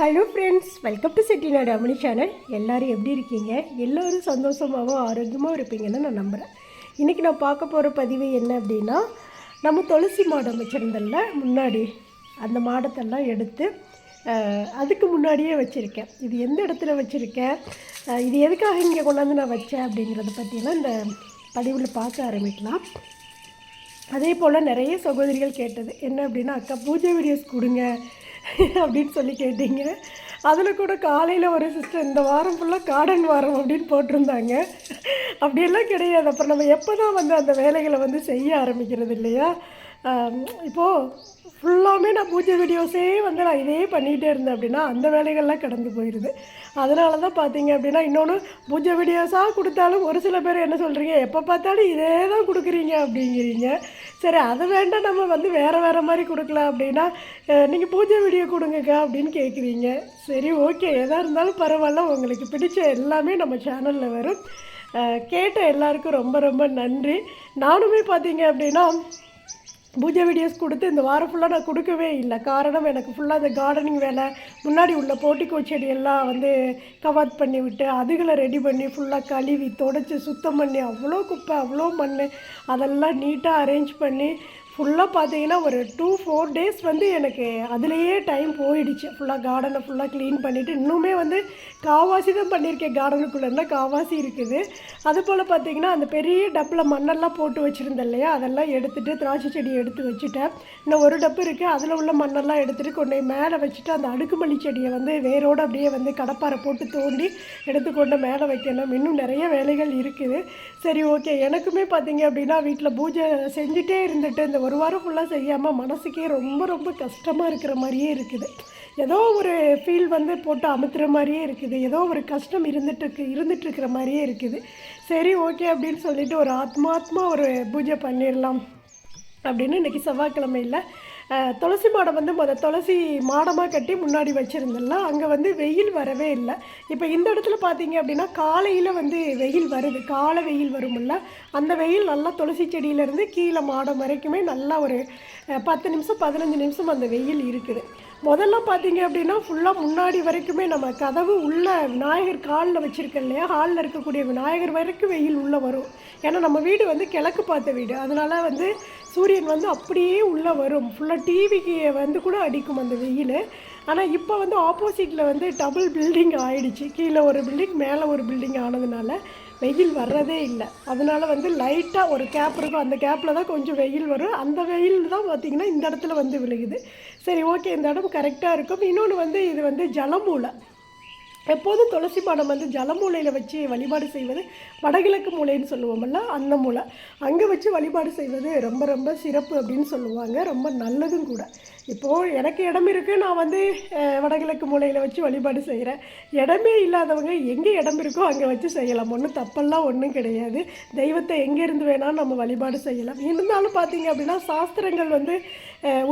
Hello friends welcome to Chettinad Amani channel எல்லோரும் எப்படி இருக்கீங்க? எல்லோரும் சந்தோஷமாகவும் ஆரோக்கியமாக இருப்பீங்கன்னு நான் நம்புகிறேன் இன்றைக்கி நான் பார்க்க போகிற பதிவு என்ன அப்படின்னா நம்ம துளசி மாடம் வச்சுருந்தோம்ல முன்னாடி. அந்த மாடத்தெல்லாம் எடுத்து அதுக்கு முன்னாடியே வச்சுருக்கேன். இது எந்த இடத்துல வச்சுருக்கேன்? இது எதுக்காக இங்கே கொண்டாந்து நான் வச்சேன் அப்படிங்கிறத பற்றினா இந்த பதிவில் பார்க்க ஆரம்பிக்கலாம். அதே போல் நிறைய சகோதரிகள் கேட்டது என்ன அப்படின்னா அக்கா பூஜை வீடியோஸ் கொடுங்க. அப்படின்னு சொல்லி கேட்டீங்க. அதில் கூட காலையில் ஒரு சிஸ்டர் இந்த வாரம் ஃபுல்லாக கார்டன் வாரம் அப்படின்னு போட்டிருந்தாங்க. அப்படியெல்லாம் கிடையாது. அப்புறம் நம்ம எப்போ தான் வந்து அந்த வேலைகளை வந்து செய்ய ஆரம்பிக்கிறது இல்லையா? இப்போது ஃபுல்லாமே நான் பூஜை வீடியோஸே வந்து நான் இதே பண்ணிகிட்டே இருந்தேன் அப்படின்னா அந்த வேலைகள்லாம் கடந்து போயிடுது அதனால தான் பார்த்தீங்க அப்படின்னா இன்னொன்று பூஜை வீடியோஸாக கொடுத்தாலும் ஒரு சில பேர் என்ன சொல்கிறீங்க எப்போ பார்த்தாலும் இதே தான் கொடுக்குறீங்க அப்படிங்கிறீங்க. சரி அதை வேண்டாம் நம்ம வந்து வேறு வேறு மாதிரி கொடுக்கலாம் அப்படின்னா நீங்கள் பூஜை வீடியோ கொடுங்கக்கா அப்படின்னு கேட்குறீங்க சரி ஓகே எதாக இருந்தாலும் பரவாயில்ல. உங்களுக்கு பிடிச்ச எல்லாமே நம்ம சேனலில் வரும். கேட்ட எல்லாருக்கும் ரொம்ப ரொம்ப நன்றி. நானுமே பார்த்தீங்க அப்படின்னா பூஜை வீடியோஸ் கொடுத்து இந்த வாரம் ஃபுல்லாக நான் கொடுக்கவே இல்லை. காரணம் எனக்கு ஃபுல்லாக இந்த கார்டனிங் வேலை முன்னாடி உள்ள போட்டிக்கோ செடியெல்லாம் வந்து கவாத் பண்ணி விட்டு அதுகளை ரெடி பண்ணி ஃபுல்லாக கழுவி தொடச்சி சுத்தம் பண்ணி அவ்வளோ குப்பை அவ்வளோ மண் அதெல்லாம் நீட்டாக அரேஞ்ச் பண்ணி ஃபுல்லாக பார்த்தீங்கன்னா ஒரு டூ ஃபோர் டேஸ் வந்து எனக்கு அதுலேயே டைம் போயிடுச்சு. ஃபுல்லாக கார்டனை ஃபுல்லாக க்ளீன் பண்ணிவிட்டு இன்னுமே வந்து காவாசி தான் பண்ணியிருக்கேன் கார்டனுக்குள்ளே காவாசி இருக்குது. அது போல் பார்த்தீங்கன்னா அந்த பெரிய டப்பில் மண்ணெல்லாம் போட்டு வச்சுருந்தேன் இல்லையா? அதெல்லாம் எடுத்துகிட்டு திராட்சை செடி எடுத்து வச்சுட்டேன். இன்னும் ஒரு டப்பு இருக்குது அதில் உள்ள மண்ணெல்லாம் எடுத்துகிட்டு கொண்டு போய் மேலே வச்சுட்டு அந்த அடுக்குமல்லி செடியை வந்து வேரோடு அப்படியே வந்து கடப்பாரை போட்டு தோண்டி எடுத்து கொண்டு மேலே வைக்கணும். இன்னும் நிறைய வேலைகள் இருக்குது. சரி ஓகே எனக்குமே பார்த்தீங்க அப்படின்னா வீட்டில் பூஜை செஞ்சுட்டே இருந்துட்டு இந்த ஒரு வாரம் ஃபுல்லாக செய்யாமல் மனசுக்கே ரொம்ப ரொம்ப கஷ்டமாக இருக்கிற மாதிரியே இருக்குது. ஏதோ ஒரு ஃபீல் வந்து போட்டு அமுத்துற மாதிரியே இருக்குது. ஏதோ ஒரு கஷ்டம் இருந்துட்டு இருக்கு மாதிரியே இருக்குது. சரி ஓகே அப்படின்னு சொல்லிட்டு ஒரு ஆத்மாத்மா ஒரு பூஜை பண்ணிடலாம். அப்படின்னு இன்றைக்கி செவ்வாய்க்கிழமையில் துளசி மாடம் வந்து முத துளசி மாடமாக கட்டி முன்னாடி வச்சுருந்தல அங்கே வந்து வெயில் வரவே இல்லை. இப்போ இந்த இடத்துல பார்த்தீங்க அப்படின்னா காலையில் வந்து வெயில் வருது. காலை வெயில் வரும்ல. அந்த வெயில் நல்லா துளசி செடியிலேருந்து கீழே மாடம் வரைக்குமே நல்லா ஒரு பத்து நிமிஷம் பதினஞ்சு நிமிஷம் அந்த வெயில் இருக்குது. முதல்ல பார்த்தீங்க அப்படின்னா ஃபுல்லாக முன்னாடி வரைக்குமே நம்ம கதவு உள்ள விநாயகர் காலில் வச்சுருக்கோம் இல்லையா? ஹாலில் இருக்கக்கூடிய விநாயகர் வரைக்கும் வெயில் உள்ளே வரும். ஏன்னா நம்ம வீடு வந்து கிழக்கு பார்த்த வீடு. அதனால் வந்து சூரியன் வந்து அப்படியே உள்ளே வரும். ஃபுல்லாக டிவிக்கு வந்து கூட அடிக்கும் அந்த வெயில். ஆனால் இப்போ வந்து ஆப்போசிட்டில் வந்து டபுள் பில்டிங் ஆயிடுச்சு. கீழே ஒரு பில்டிங் மேலே ஒரு பில்டிங் ஆனதுனால வெயில் வர்றதே இல்லை. அதனால் வந்து லைட்டாக ஒரு கேப் இருக்கும். அந்த கேப்பில் தான் கொஞ்சம் வெயில் வரும். அந்த வெயில் தான் பார்த்திங்கன்னா இந்த இடத்துல வந்து விழுகுது. சரி ஓகே இந்த இடம் கரெக்டாக இருக்கும். இன்னொன்று வந்து இது வந்து ஜலமூலை. எப்போதும் துளசி பானம் வந்து ஜலமூலையில் வச்சு வழிபாடு செய்வது வடகிழக்கு மூலைன்னு சொல்லுவோம்ல அந்த மூலை. அங்கே வச்சு வழிபாடு செய்வது ரொம்ப ரொம்ப சிறப்பு அப்படின்னு சொல்லுவாங்க. ரொம்ப நல்லதும் கூட. இப்போது எனக்கு இடம் இருக்குது நான் வந்து வடகிழக்கு மூலையில் வச்சு வழிபாடு செய்கிறேன் இடமே இல்லாதவங்க எங்கே இடம் இருக்கோ அங்கே வச்சு செய்யலாம். ஒன்றும் தப்பெல்லாம் ஒன்றும் கிடையாது. தெய்வத்தை எங்கேருந்து வேணாலும் நம்ம வழிபாடு செய்யலாம். இருந்தாலும் பார்த்தீங்க அப்படின்னா சாஸ்திரங்கள் வந்து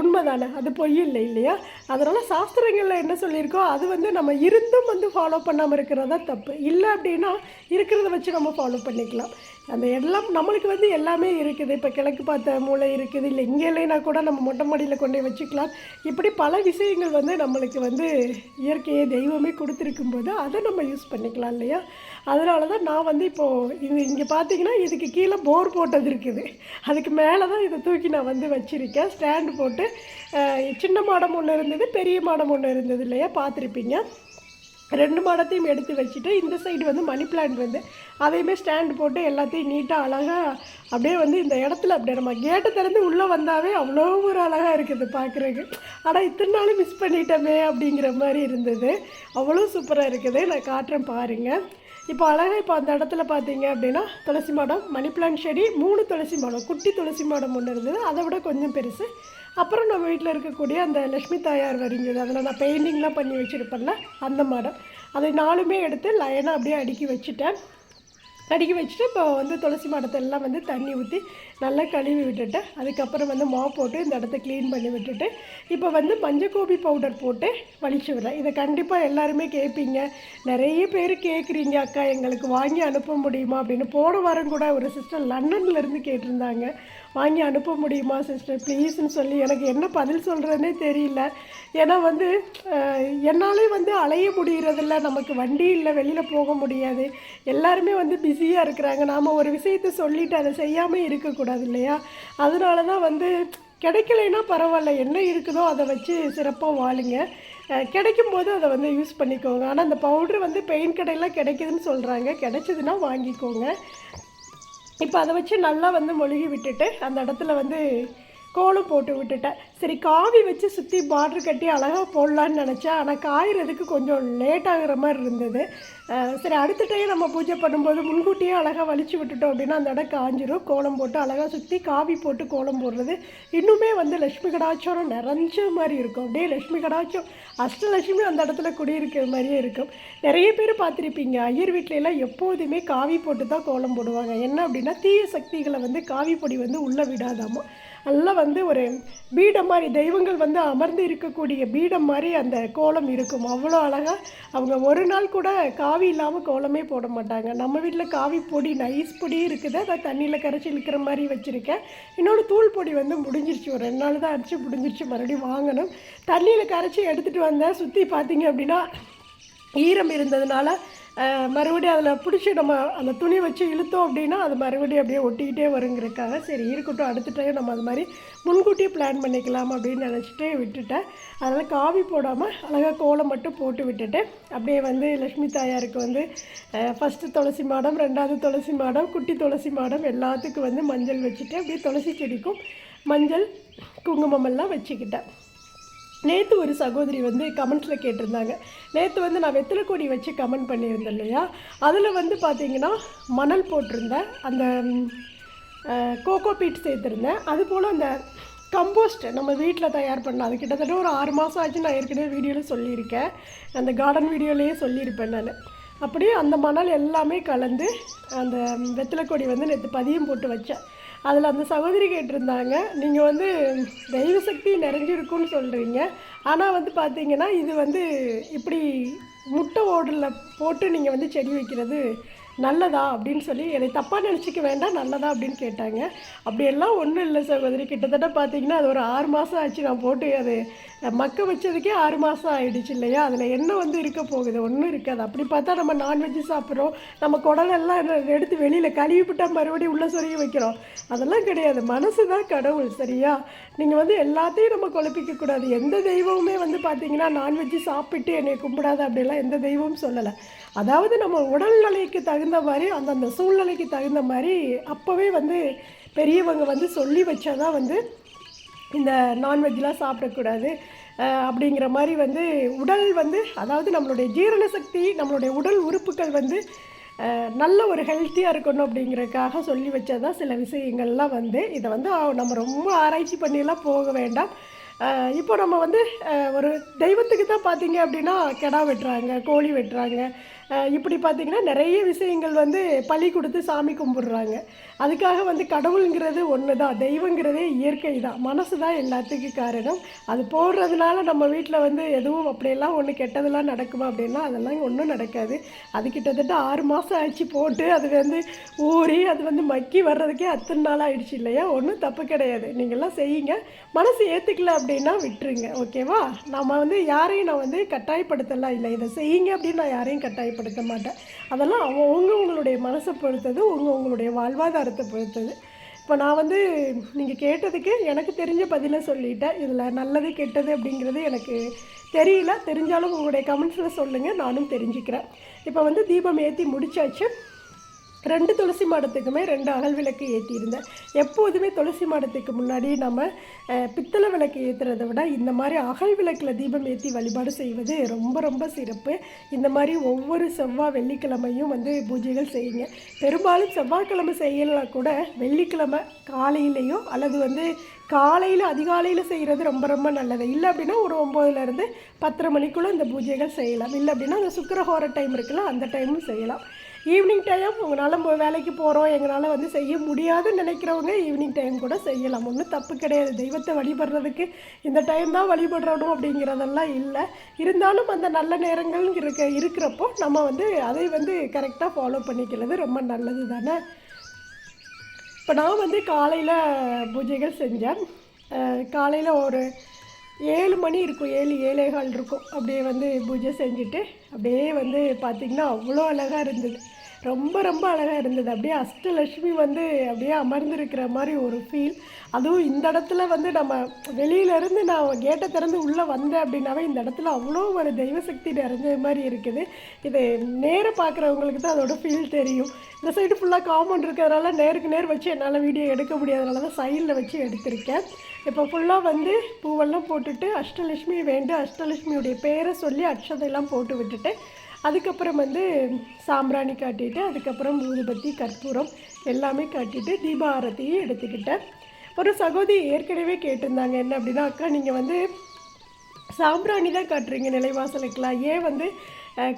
உண்மை உண்மைதானே? அது பொய் இல்லை இல்லையா? அதனால் சாஸ்திரங்களில் என்ன சொல்லியிருக்கோ அது வந்து நம்ம இருந்தும் வந்து ஃபாலோ பண்ணாமல் இருக்கிறதா தப்பு. இல்லை அப்படின்னா இருக்கிறத வச்சு நம்ம ஃபாலோ பண்ணிக்கலாம். அந்த எல்லாம் நம்மளுக்கு வந்து எல்லாமே இருக்குது. இப்போ கிழக்கு பார்த்த மூளை இருக்குது. இல்லை இங்கே இல்லைன்னா கூட நம்ம மொட்டை மாடியில் கொண்டு வச்சுக்கலாம். இப்படி பல விஷயங்கள் வந்து நம்மளுக்கு வந்து இயற்கையை தெய்வமே கொடுத்துருக்கும் போது அதை நம்ம யூஸ் பண்ணிக்கலாம் இல்லையா? அதனால தான் நான் வந்து இப்போது இது இங்கே பார்த்தீங்கன்னா இதுக்கு கீழே போர் போட்டது இருக்குது. அதுக்கு மேலே தான் இதை தூக்கி நான் வந்து வச்சுருக்கேன். ஸ்டாண்டு போட்டு சின்ன மாடம் ஒன்று இருந்தது பெரிய மாடம் ஒன்று இருந்தது இல்லையா? பார்த்துருப்பீங்க. ரெண்டு மாடத்தையும் எடுத்து வச்சுட்டு இந்த சைடு வந்து மணி பிளான்ட் வந்து அதையுமே ஸ்டாண்ட் போட்டு எல்லாத்தையும் நீட்டாக அழகாக அப்படியே வந்து இந்த இடத்துல அப்படியே நம்ம கேட்டை திறந்து உள்ளே வந்தாவே அவ்வளோ ஒரு அழகாக இருக்குது பார்க்குறதுக்கு ஆனால் இத்தனை நாள் மிஸ் பண்ணிட்டோமே அப்படிங்கிற மாதிரி இருந்தது. அவ்வளோ சூப்பராக இருக்குது. நான் காட்டுறேன் பாருங்கள் இப்போ அழகாக இப்போ அந்த இடத்துல பார்த்தீங்க அப்படின்னா துளசி மாடம் மணி பிளான்ட் செடி மூணு துளசி மாடம் குட்டி துளசி மாடம் ஒன்று இருந்தது. அதை விட கொஞ்சம் பெருசு. அப்புறம் நம்ம வீட்டில் இருக்கக்கூடிய அந்த லக்ஷ்மி தாயார் வரைஞ்சது அதில் நான் பெயிண்டிங்லாம் பண்ணி வச்சுருப்பேன்ல அந்த மாடம். அதை நாலுமே எடுத்து லைனாக அப்படியே அடுக்கி வச்சுட்டேன். அடுக்கி வச்சுட்டு இப்போ வந்து துளசி மாடத்தை எல்லாம் வந்து தண்ணி ஊற்றி நல்லா கழுவி விட்டுட்டு அதுக்கப்புறம் வந்து மா போட்டு இந்த இடத்த க்ளீன் பண்ணி விட்டுட்டு இப்போ வந்து மஞ்சக்கோபி பவுடர் போட்டு வலிச்சு விடுறேன். இதை கண்டிப்பாக எல்லாருமே கேட்பீங்க நிறைய பேர் கேட்குறீங்க அக்கா எங்களுக்கு வாங்கி அனுப்ப முடியுமா? அப்படின்னு. போன வாரம் கூட ஒரு சிஸ்டர் லண்டன்லேருந்து கேட்டிருந்தாங்க. வாங்கி அனுப்ப முடியுமா சிஸ்டர் ப்ளீஸ்ன்னு சொல்லி எனக்கு என்ன பதில் சொல்கிறதுனே தெரியல. ஏன்னா வந்து என்னாலே வந்து அலைய முடிகிறதில்ல நமக்கு வண்டி இல்லை வெளியில் போக முடியாது. எல்லாருமே வந்து பிஸியாக இருக்கிறாங்க. நாம் ஒரு விஷயத்தை சொல்லிவிட்டு அதை செய்யாமல் இருக்கக்கூடாது இல்லையா? அதனால தான் வந்து கிடைக்கலைன்னா பரவாயில்ல. என்ன இருக்குதோ அதை வச்சு சிறப்பாக வாழுங்க. கிடைக்கும் போது அதை வந்து யூஸ் பண்ணிக்கோங்க. ஆனால் அந்த பவுட்ரு வந்து பெயின் கடையில் கிடைக்குதுன்னு சொல்கிறாங்க கிடைச்சதுன்னா வாங்கிக்கோங்க. இப்போ அதை வச்சு நல்லா வந்து மொழுகி விட்டுட்டு அந்த இடத்துல வந்து கோலம் போட்டு விட்டுட்டேன். சரி காவி வச்சு சுற்றி பார்டர் கட்டி அழகாக போடலான்னு நினச்சேன். ஆனால் காயறதுக்கு கொஞ்சம் லேட் ஆகுற மாதிரி இருந்தது. சரி அடுத்த டைம் நம்ம பூஜை பண்ணும்போது முன்கூட்டியே அழகாக வலிச்சு விட்டுட்டோம் அப்படின்னா அந்த இடம் காஞ்சிரும். கோலம் போட்டு அழகாக சுற்றி காவி போட்டு கோலம் போடுறது இன்னுமே வந்து லக்ஷ்மி கடாட்சம் நிறைஞ்ச மாதிரி இருக்கும். அப்படியே லக்ஷ்மி கடாட்சம் அஷ்டலட்சுமி அந்த இடத்துல குடியிருக்கிற மாதிரியே இருக்கும். நிறைய பேர் பார்த்துருப்பீங்க ஐயர் வீட்டிலலாம் எப்போதுமே காவி போட்டு தான் கோலம் போடுவாங்க. என்ன அப்படின்னா தீய சக்திகளை வந்து காவி பொடி வந்து உள்ளே விடாதாமோ? நல்லா வந்து ஒரு பீடம் மாதிரி தெய்வங்கள் வந்து அமர்ந்து இருக்கக்கூடிய பீடம் மாதிரி அந்த கோலம் இருக்கும். அவ்வளோ அழகாக அவங்க ஒரு நாள் கூட காவி இல்லாமல் கோலமே போட மாட்டாங்க. நம்ம வீட்டில் காவி பொடி நைஸ் பொடி இருக்குது. அதை தண்ணியில் கரைச்சி இழுக்கிற மாதிரி வச்சுருக்கேன். இன்னொன்று தூள் பொடி வந்து முடிஞ்சிருச்சு. ஒரு ரெண்டு நாள் தான் அடிச்சு முடிஞ்சிருச்சு. மறுபடியும் வாங்கணும். தண்ணியில் கரைச்சி எடுத்துகிட்டு வந்தேன். சுற்றி பார்த்தீங்க அப்படின்னா ஈரம் இருந்ததுனால மறுபடியும் அதில் பிடிச்சி நம்ம அந்த துணி வச்சு இழுத்தோம் அப்படின்னா அது மறுபடியும் அப்படியே ஒட்டிக்கிட்டே வருங்கிறக்காக சரி இருக்கட்டும் அடுத்த டைம் நம்ம அது மாதிரி முன்கூட்டியே பிளான் பண்ணிக்கலாம் அப்படின்னு நினச்சிட்டு விட்டுட்டேன். அதனால் காவி போடாமல் அழகாக கோலம் மட்டும் போட்டு விட்டுட்டு அப்படியே வந்து லக்ஷ்மி தாயாருக்கு வந்து ஃபஸ்ட்டு துளசி மாடம் ரெண்டாவது துளசி மாடம் குட்டி துளசி மாடம் எல்லாத்துக்கும் வந்து மஞ்சள் வச்சுட்டு அப்படியே துளசி செடிக்கும் மஞ்சள் குங்குமம் எல்லாம் வச்சுக்கிட்டேன். நேற்று ஒரு சகோதரி வந்து கமெண்ட்ஸில் கேட்டிருந்தாங்க. நேற்று வந்து நான் வெத்தலை கொடி வச்சு கமெண்ட் பண்ணியிருந்தேன் இல்லையா? அதில் வந்து பார்த்தீங்கன்னா மணல் போட்டிருந்தேன். அந்த கோகோ பீட் சேர்த்துருந்தேன். அதுபோல் அந்த கம்போஸ்ட் நம்ம வீட்டில் தயார் பண்ண அது கிட்டத்தட்ட ஒரு ஆறு மாதம் ஆச்சு நான் ஏற்கனவே வீடியோவில் சொல்லியிருக்கேன். அந்த கார்டன் வீடியோலேயே சொல்லியிருப்பேன் நான். அப்படியே அந்த மணல் எல்லாமே கலந்து அந்த வெத்தலை கொடி வந்து நேற்று பதியம் போட்டு வச்சேன். அதில் அந்த சகோதரி கேட்டிருந்தாங்க. நீங்கள் வந்து தெய்வ சக்தி நிறைஞ்சிருக்குன்னு சொல்கிறீங்க ஆனால் வந்து பார்த்தீங்கன்னா இது வந்து இப்படி முட்டை ஓடலில் போட்டு நீங்கள் வந்து செடி வைக்கிறது நல்லதா அப்படின்னு சொல்லி என்னை தப்பாக நினச்சிக்க வேண்டாம் நல்லதா அப்படின்னு கேட்டாங்க. அப்படியெல்லாம் ஒன்றும் இல்லை சகோதரி. கிட்டத்தட்ட பார்த்தீங்கன்னா அது ஒரு ஆறு மாதம் ஆச்சு நான் போட்டு அது மக்க வச்சதுக்கே ஆறு மாதம் ஆயிடுச்சு இல்லையா? அதில் என்ன வந்து இருக்க போகுது? ஒன்றும் இருக்காது. அப்படி பார்த்தா நம்ம நான்வெஜ் சாப்பிட்றோம். நம்ம குடலெல்லாம் எடுத்து வெளியில் கழுவி மறுபடியும் உள்ளே சொருகி வைக்கிறோம். அதெல்லாம் கிடையாது. மனசு தான் கடவுள் சரியா? நீங்கள் வந்து எல்லாத்தையும் நம்ம குழப்பிக்கக்கூடாது எந்த தெய்வமுமே வந்து பார்த்தீங்கன்னா நான்வெஜ் சாப்பிட்டு என்னை கும்பிடாது அப்படிலாம் எந்த தெய்வமும் சொல்லலை. அதாவது நம்ம உடல்நிலைக்கு தகுந்த மாதிரி அந்தந்த சூழ்நிலைக்கு தகுந்த மாதிரி அப்போவே வந்து பெரியவங்க வந்து சொல்லி வச்சாதான் வந்து இந்த நான்வெஜ்லாம் சாப்பிடக்கூடாது. அப்படிங்கிற மாதிரி வந்து உடல் வந்து அதாவது நம்மளுடைய ஜீரண சக்தி நம்மளுடைய உடல் உறுப்புகள் வந்து நல்ல ஒரு ஹெல்த்தியாக இருக்கணும் அப்படிங்கிறதுக்காக சொல்லி வச்சதான் சில விஷயங்கள்லாம் வந்து. இதை வந்து நம்ம ரொம்ப ஆராய்ச்சி பண்ணியெல்லாம் போக வேண்டாம். இப்போ நம்ம வந்து ஒரு தெய்வத்துக்கு தான் பார்த்தீங்க அப்படின்னா கெடா வெட்டுறாங்க கோழி வெட்டுறாங்க இப்படி பார்த்தீங்கன்னா நிறைய விஷயங்கள் வந்து பழி கொடுத்து சாமி கும்பிடுறாங்க. அதுக்காக வந்து கடவுளுங்கிறது ஒன்று தான் தெய்வங்கிறதே இயற்கை தான் மனசு தான் எல்லாத்துக்கும் காரணம். அது போடுறதுனால நம்ம வீட்டில் வந்து எதுவும் அப்படியெல்லாம் ஒன்று கெட்டதெல்லாம் நடக்குமா அப்படின்னா அதெல்லாம் ஒன்றும் நடக்காது. அது கிட்டத்தட்ட ஆறு மாதம் ஆச்சு போட்டு அது வந்து ஊறி அது வந்து மக்கி வர்றதுக்கே அத்தனை நாள் ஆயிடுச்சு இல்லையா? ஒன்றும் தப்பு கிடையாது. நீங்கள்லாம் செய்யுங்க. மனசு ஏற்றுக்கல அப்படின்னா விட்டுருங்க. ஓகேவா? நம்ம வந்து யாரையும் நான் வந்து கட்டாயப்படுத்தலாம் இல்லை. இதை செய்யுங்க அப்படின்னு நான் யாரையும் கட்டாயப்படுத்த மாட்டேன். அதெல்லாம் அவங்க உங்களுடைய மனசை பொறுத்தது உங்க உங்களுடைய வாழ்வாதாரத்தை பொறுத்தது. இப்போ நான் வந்து நீங்கள் கேட்டதுக்கு எனக்கு தெரிஞ்ச பதிலை சொல்லிட்டேன். இதில் நல்லது கெட்டது அப்படிங்கிறது எனக்கு தெரியல. தெரிஞ்சாலும் உங்களுடைய கமெண்ட்ஸில் சொல்லுங்கள் நானும் தெரிஞ்சுக்கிறேன். இப்போ வந்து தீபம் ஏற்றி முடிச்சாச்சு. ரெண்டு துளசி மாடத்துக்குமே ரெண்டு அகல் விளக்கு ஏற்றியிருந்தேன் எப்போதுமே துளசி மாடத்துக்கு முன்னாடி நம்ம பித்தளை விளக்கு ஏற்றுறதை விட இந்த மாதிரி அகல் விளக்கில் தீபம் ஏற்றி வழிபாடு செய்வது ரொம்ப ரொம்ப சிறப்பு. இந்த மாதிரி ஒவ்வொரு செவ்வாய் வெள்ளிக்கிழமையும் வந்து பூஜைகள் செய்யுங்க. பெரும்பாலும் செவ்வாய்க்கிழமை செய்யலாம் கூட வெள்ளிக்கிழமை காலையிலேயோ அல்லது வந்து காலையில் அதிகாலையில் செய்கிறது ரொம்ப ரொம்ப நல்லது. இல்லை அப்படின்னா ஒரு ஒம்போதுலேருந்து பத்தரை மணிக்குள்ளே இந்த பூஜைகள் செய்யலாம். இல்லை அப்படின்னா அந்த சுக்கரஹோர டைம் இருக்குல்ல அந்த டைமும் செய்யலாம். ஈவினிங் டைம் உங்களால் வேலைக்கு போகிறோம் எங்களால் வந்து செய்ய முடியாதுன்னு நினைக்கிறவங்க ஈவினிங் டைம் கூட செய்யலாம். ஒன்றும் தப்பு கிடையாது. தெய்வத்தை வழிபடுறதுக்கு இந்த டைம் தான் வழிபடுறணும் அப்படிங்கிறதெல்லாம் இல்லை. இருந்தாலும் அந்த நல்ல நேரங்கள் இருக்க இருக்கிறப்போ நம்ம வந்து அதை வந்து கரெக்டாக ஃபாலோ பண்ணிக்கிறது ரொம்ப நல்லது தானே? இப்போ நான் வந்து காலையில் பூஜைகள் செஞ்சேன். காலையில் ஒரு ஏழு மணி இருக்கும் ஏழு ஏழேகால் இருக்கும். அப்படியே வந்து பூஜை செஞ்சுட்டு அப்படியே வந்து பார்த்திங்கன்னா அவ்வளோ அழகாக இருந்தது. ரொம்ப ரொம்ப அழகாக இருந்தது. அப்படியே அஷ்டலட்சுமி வந்து அப்படியே அமர்ந்திருக்கிற மாதிரி ஒரு ஃபீல் அதுவும் இந்த இடத்துல வந்து நம்ம வெளியிலேருந்து நான் கேட்டை திறந்து உள்ளே வந்தேன் அப்படின்னாவே இந்த இடத்துல அவ்வளோ ஒரு தெய்வ சக்தி நிறைஞ்ச மாதிரி இருக்குது. இது நேராக பார்க்குறவங்களுக்கு தான் அதோட ஃபீல் தெரியும். இந்த சைடு ஃபுல்லாக காம்பவுண்ட் இருக்கிறதுனால நேருக்கு நேர் வச்சு என்னால் வீடியோ எடுக்க முடியாதனால தான் சைடில் வச்சு எடுத்திருக்கேன். இப்போ ஃபுல்லாக வந்து பூவெல்லாம் போட்டுட்டு அஷ்டலட்சுமி வேண்டு அஷ்டலட்சுமியுடைய பேரை சொல்லி அக்ஷதையெல்லாம் போட்டு விட்டுட்டு அதுக்கப்புறம் வந்து சாம்பிராணி காட்டிட்டு அதுக்கப்புறம் ஊதுபத்தி கற்பூரம் எல்லாமே காட்டிட்டு தீபாரத்தையும் எடுத்துக்கிட்டேன். ஒரு சகோதரி ஏற்கனவே கேட்டிருந்தாங்க என்ன அப்படின்னா அக்கா நீங்கள் வந்து சாம்பிராணி தான் காட்டுறீங்க நிலைவாசலுக்கெலாம் ஏன் வந்து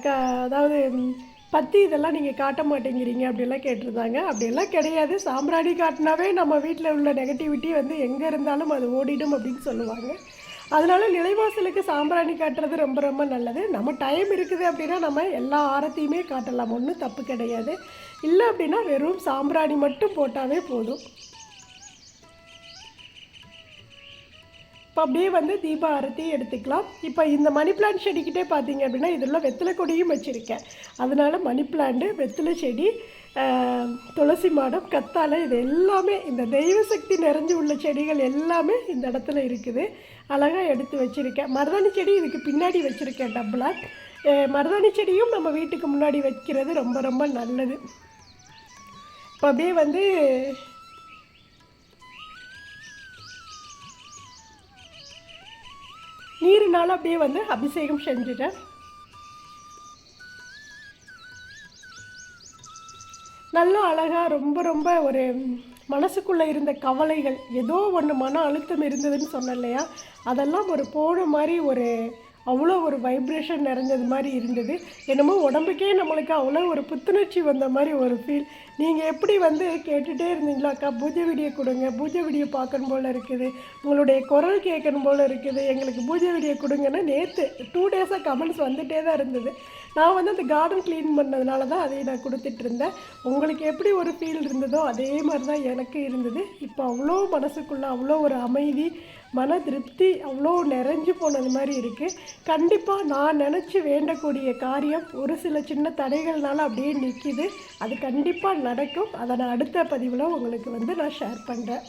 க அதாவது பத்தி இதெல்லாம் நீங்கள் காட்ட மாட்டேங்கிறீங்க? அப்படிலாம் கேட்டிருந்தாங்க. அப்படியெல்லாம் கிடையாது. சாம்பிராணி காட்டினாவே நம்ம வீட்டில் உள்ள நெகட்டிவிட்டி வந்து எங்கே இருந்தாலும் அது ஓடிடும் அப்படின்னு சொல்லுவாங்க. அதனால நிலைவாசலுக்கு சாம்பிராணி காட்டுறது ரொம்ப ரொம்ப நல்லது. நம்ம டைம் இருக்குது அப்படின்னா நம்ம எல்லா ஆரத்தையுமே காட்டலாம். ஒன்றும் தப்பு கிடையாது. இல்லை அப்படின்னா வெறும் சாம்பிராணி மட்டும் போட்டாவே போதும். இப்போ அப்படியே வந்து தீப ஆரத்தி எடுத்துக்கலாம். இப்போ இந்த மணி பிளான்ட் செடிக்கிட்டே பார்த்தீங்க அப்படின்னா இதில் வெத்தலை கொடியும் வச்சுருக்கேன். அதனால மணி பிளான்ட்டு வெத்தலை செடி துளசி மாடம் கத்தாழை இது எல்லாமே இந்த தெய்வ சக்தி நிறைஞ்சு உள்ள செடிகள் எல்லாமே இந்த இடத்துல இருக்குது. அழகாக எடுத்து வச்சுருக்கேன். மருதாணி செடி இதுக்கு பின்னாடி வச்சுருக்கேன் டபுளாக மருதாணி செடியும் நம்ம வீட்டுக்கு முன்னாடி வைக்கிறது ரொம்ப ரொம்ப நல்லது. இப்போ அப்படியே வந்து நீரினால் அப்படியே வந்து அபிஷேகம் செஞ்சுட்டேன். நல்லா அழகாக ரொம்ப ரொம்ப ஒரு மனசுக்குள்ளே இருந்த கவலைகள் ஏதோ ஒன்று மன அழுத்தம் இருந்ததுன்னு சொன்னேன் இல்லையா? அதெல்லாம் ஒரு போன மாதிரி ஒரு அவ்வளோ ஒரு வைப்ரேஷன் நிறைஞ்சது மாதிரி இருந்தது. என்னமோ உடம்புக்கே நம்மளுக்கு அவ்வளோ ஒரு புத்துணர்ச்சி வந்த மாதிரி ஒரு ஃபீல் நீங்கள் எப்படி வந்து கேட்டுகிட்டே இருந்தீங்களா அக்கா பூஜை வீடியோ கொடுங்க பூஜை வீடியோ பார்க்கணும் போல் இருக்குது. உங்களுடைய குரல் கேட்கணும் போல் இருக்குது. எங்களுக்கு பூஜை வீடியோ கொடுங்கன்னு நேற்று டூ டேஸாக கமெண்ட்ஸ் வந்துகிட்டே தான் இருந்தது. நான் வந்து அந்த கார்டன் க்ளீன் பண்ணதுனால தான் அதை நான் கொடுத்துட்டு இருந்தேன். உங்களுக்கு எப்படி ஒரு ஃபீல் இருந்ததோ அதே மாதிரி தான் எனக்கு இருந்தது. இப்போ அவ்வளோ மனசுக்குள்ளே அவ்வளோ ஒரு அமைதி மன திருப்தி அவ்வளோ நிறைஞ்சு போனது மாதிரி இருக்குது கண்டிப்பாக நான் நினச்சி வேண்டக்கூடிய காரியம் ஒரு சில சின்ன தடைகள்னால அப்படியே நிற்கிது அது கண்டிப்பாக நடக்கும். அதை நான் அடுத்த பதிவில் உங்களுக்கு வந்து நான் ஷேர் பண்ணுறேன்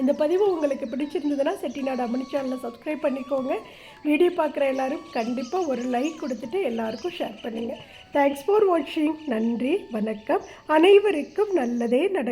இந்த பதிவு உங்களுக்கு பிடிச்சிருந்ததுன்னா செட்டிநாடு அம்மனி சேனலில் சப்ஸ்கிரைப் பண்ணிக்கோங்க. வீடியோ பார்க்குற எல்லாரும் கண்டிப்பாக ஒரு லைக் கொடுத்துட்டு எல்லாருக்கும் ஷேர் பண்ணுங்கள் தேங்க்ஸ் ஃபார் வாட்சிங் நன்றி வணக்கம். அனைவருக்கும் நல்லதே நடக்கும்.